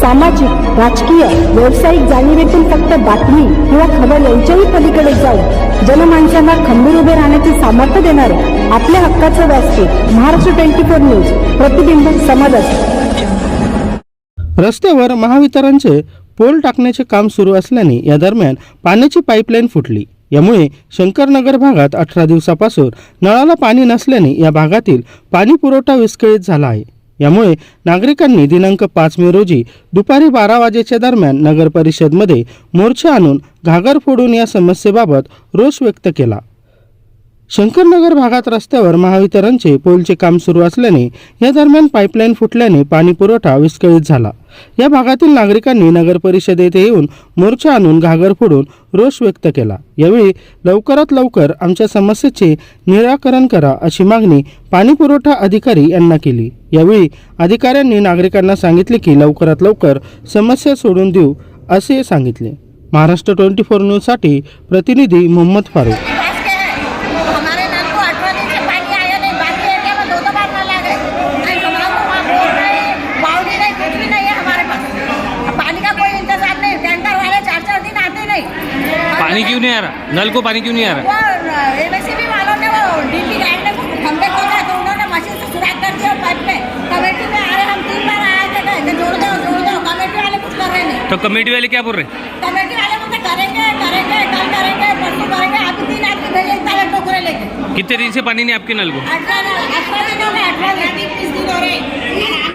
सामाजिक राजकीय व्यावसायिक जाणीवेतून फक्त बातमी किंवा खबर यांच्याही पलीकडे जाऊन जनमानसांना खंबीर उभे राहण्याचे सामर्थ्य देणारे आपल्या हक्काचं व्यासपीठ महाराष्ट्र ट्वेंटी फोर न्यूज प्रतिबिंब समाजात रस्त्यावर महावितरणचे पोल टाकण्याचे काम सुरू असल्याने या दरम्यान पाण्याची पाईपलाईन फुटली. यामुळे शंकरनगर भागात अठरा दिवसापासून नळाला पाणी नसल्याने या भागातील पाणी पुरवठा विस्कळीत झाला आहे. यामुळे नागरिकांनी दिनांक पाच मे रोजी दुपारी बारा वाजेच्या दरम्यान नगर परिषदमध्ये मोर्चा आणून घागर फोडून या समस्येबाबत रोष व्यक्त केला. शंकरनगर भागात रस्त्यावर महावितरणचे पोलचे काम सुरू असल्याने या दरम्यान पाईपलाईन फुटल्याने पाणी पुरवठा विस्कळीत झाला. या भागातील नागरिकांनी नगर परिषद येथे येऊन मोर्चा आणून घागर फोडून रोष व्यक्त केला. यावेळी लवकरात लवकर आमच्या समस्येचे निराकरण करा अशी मागणी पाणी पुरवठा अधिकारी यांना केली. यावेळी अधिकाऱ्यांनी नागरिकांना सांगितले की लवकरात लवकर समस्या सोडून देऊ असे सांगितले. महाराष्ट्र ट्वेंटी फोर न्यूजसाठी प्रतिनिधी मोहम्मद फारूक आज क्या है हमारे नल को अठारह दिन से पानी आया नहीं बाकी एरिया में दो दो बार नल आ गए नहीं हमारा तो वहाँ रोड नहीं बाउंड्री नहीं कुछ भी नहीं है हमारे पास अब पानी का कोई इंतजाम नहीं टैंकर वाले चार चार दिन आते नहीं पानी क्यों नहीं आ रहा नल को पानी क्यों नहीं आ रहा वो एमएससी वालों ने वो डीपी गाइड ने खोदा तो उन्होंने मशीन से सुराख कर दिया पाइप में कमेटी में आ रहे हम तीन बार आए थे गए कि जोड़ दो जोड़ दो कमेटी वाले कुछ कर रहे नहीं. तो कमेटी वाले क्या बोल रहे? कमेटी वाले बोलते करेंगे करेंगे कल करेंगे परसों करेंगे. अभी तीन आदमी भेजे ताले टोकरे लेके. कितने दिन से पानी नहीं आपके नल को अठारह अठारह